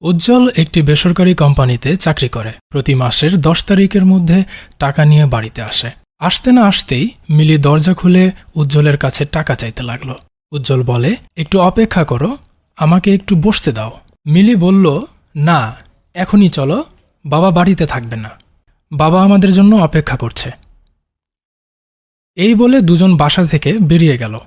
উজ্জ্বল একটি বেসরকারি কোম্পানিতে চাকরি করে। প্রতি মাসের দশ তারিখের মধ্যে টাকা নিয়ে বাড়িতে আসে। আসতে না আসতেই মিলি দরজা খুলে উজ্জ্বলের কাছে টাকা চাইতে লাগল। উজ্জ্বল বলে, একটু অপেক্ষা করো, আমাকে একটু বসতে দাও। মিলি বলল, না, এখনই চলো, বাবা বাড়িতে থাকবে না। বাবা আমাদের জন্য অপেক্ষা করছে। এই বলে দুজন বাসা থেকে বেরিয়ে গেল।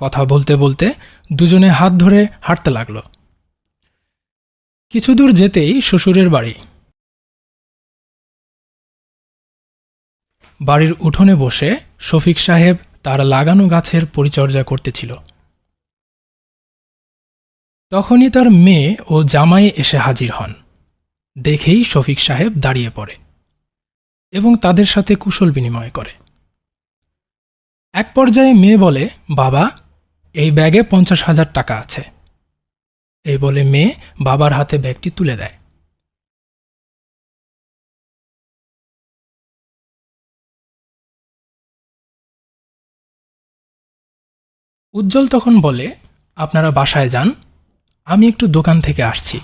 কথা বলতে বলতে দুজনে হাত ধরে হাঁটতে লাগল। কিছু দূর যেতেই শ্বশুরের বাড়ি। বাড়ির উঠোনে বসে শফিক সাহেব তার লাগানো গাছের পরিচর্যা করতেছিল। তখনই তার মেয়ে ও জামাই এসে হাজির হন। দেখেই শফিক সাহেব দাঁড়িয়ে পড়ে এবং তাদের সাথে কুশল বিনিময় করে। এক পর্যায়ে মেয়ে বলে, বাবা এই ব্যাগে পঞ্চাশ হাজার টাকা আছে। এই বলে মেয়ে বাবার হাতে ব্যাগটি তুলে দেয়। উজ্জ্বল তখন বলে, আপনারা বাসায় যান, আমি একটু দোকান থেকে আসছি।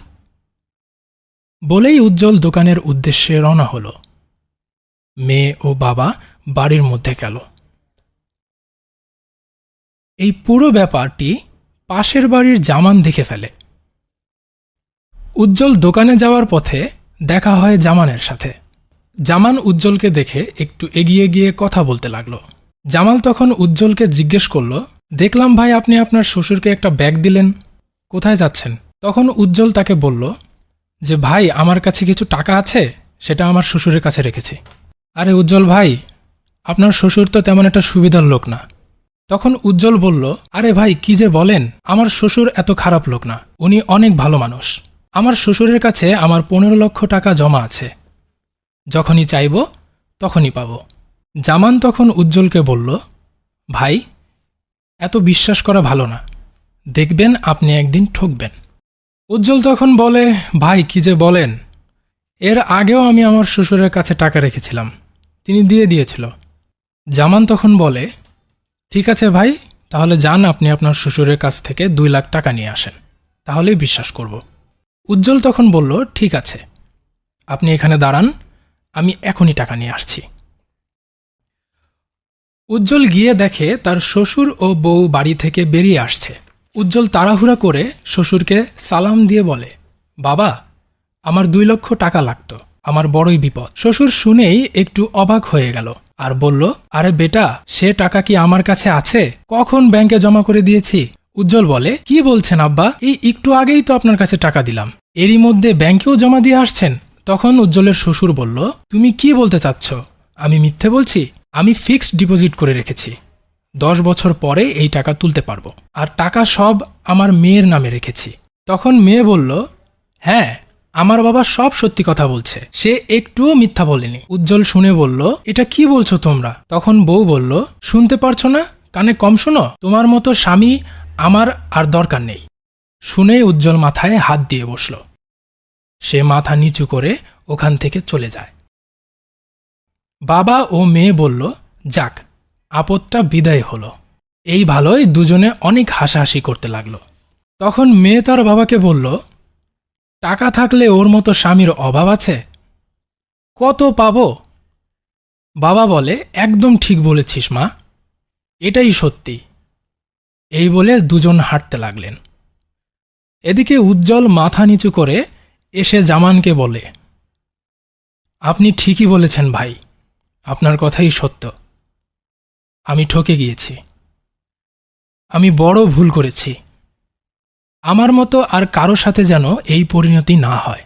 বলেই উজ্জ্বল দোকানের উদ্দেশ্যে রওনা হলো। মেয়ে ও বাবা বাড়ির মধ্যে গেল। এই পুরো ব্যাপারটি পাশের বাড়ির জামান দেখে ফেলে। উজ্জ্বল দোকানে যাওয়ার পথে দেখা হয় জামানের সাথে। জামান উজ্জ্বলকে দেখে একটু এগিয়ে গিয়ে কথা বলতে লাগল। জামাল তখন উজ্জ্বলকে জিজ্ঞেস করল, দেখলাম ভাই আপনি আপনার শ্বশুরকে একটা ব্যাগ দিলেন। কোথায় যাচ্ছেন? তখন উজ্জ্বল তাকে বলল, যে ভাই, আমার কাছে কিছু টাকা আছে, সেটা আমার শ্বশুরের কাছে রেখেছি। আরে উজ্জ্বল ভাই, আপনার শ্বশুর তো তেমন একটা সুবিধার লোক না। তখন উজ্জ্বল বলল, আরে ভাই, কি যে বলেন? আমার শ্বশুর এত খারাপ লোক না। উনি অনেক ভালো মানুষ। আমার শ্বশুরের কাছে আমার পনেরো লক্ষ টাকা জমা আছে। যখনই চাইব, তখনই পাব। জামান তখন উজ্জ্বলকে বলল, ভাই, এত বিশ্বাস করা ভালো না। দেখবেন আপনি একদিন ঠকবেন। উজ্জ্বল তখন বলে, ভাই, কি যে বলেন? এর আগেও আমি আমার শ্বশুরের কাছে টাকা রেখেছিলাম। তিনি দিয়ে দিয়েছিল। জামান তখন বলে ঠিক আছে ভাই, তাহলে যান আপনি আপনার শ্বশুরের কাছ থেকে দুই লাখ টাকা নিয়ে আসেন। তাহলেই বিশ্বাস করব। উজ্জ্বল তখন বলল, ঠিক আছে। আপনি এখানে দাঁড়ান, আমি এখনই টাকা নিয়ে আসছি। উজ্জ্বল গিয়ে দেখে তার শ্বশুর ও বউ বাড়ি থেকে বেরিয়ে আসছে। উজ্জ্বল তাড়াহুড়া করে শ্বশুরকে সালাম দিয়ে বলে, বাবা, আমার দুই লক্ষ টাকা লাগতো, আমার বড়ই বিপদ। শ্বশুর শুনেই একটু অবাক হয়ে গেল। আর বলল, আরে বেটা, সে টাকা কি আমার কাছে আছে? কখন ব্যাংকে জমা করে দিয়েছি? উজ্জ্বল বলে, কি বলছেন আব্বা? এই একটু আগেই তো আপনার কাছে টাকা দিলাম। এরই মধ্যে ব্যাংকেও জমা দিয়ে আসছেন। তখন উজ্জ্বলের শ্বশুর বলল, তুমি কি বলতে চাচ্ছ? আমি মিথ্যে বলছি? আমি ফিক্সড ডিপোজিট করে রেখেছি। দশ বছর পরে এই টাকা তুলতে পারব। আর টাকা সব আমার মেয়ের নামে রেখেছি। তখন মেয়ে বলল হ্যাঁ আমার বাবা সব সত্যি কথা বলছে। সে একটুও মিথ্যা বলেনি। উজ্জ্বল শুনে বলল, এটা কি বলছো তোমরা? তখন বউ বলল, শুনতে পারছ না? কানে কম শোনো? তোমার মতো স্বামী আমার আর দরকার নেই। শুনে উজ্জ্বল মাথায় হাত দিয়ে বসল। সে মাথা নিচু করে ওখান থেকে চলে যায়। বাবা ও মেয়ে বলল, যাক, আপদটা বিদায় হলো। এই ভালোই দুজনে অনেক হাসাহাসি করতে লাগল। তখন মেয়ে তার বাবাকে বলল টাকা থাকলে ওর মতো স্বামীর অভাব আছে? কত পাবো? বাবা বলে, একদম ঠিক বলেছিস মা। এটাই সত্যি। এই বলে দুজন হাঁটতে লাগলেন। এদিকে উজ্জ্বল মাথা নিচু করে এসে জামানকে বলে, আপনি ঠিকই বলেছেন ভাই। আপনার কথাই সত্য। আমি ঠকে গিয়েছি। আমি বড় ভুল করেছি। আমার মতো আর কারও সাথে যেন এই পরিণতি না হয়।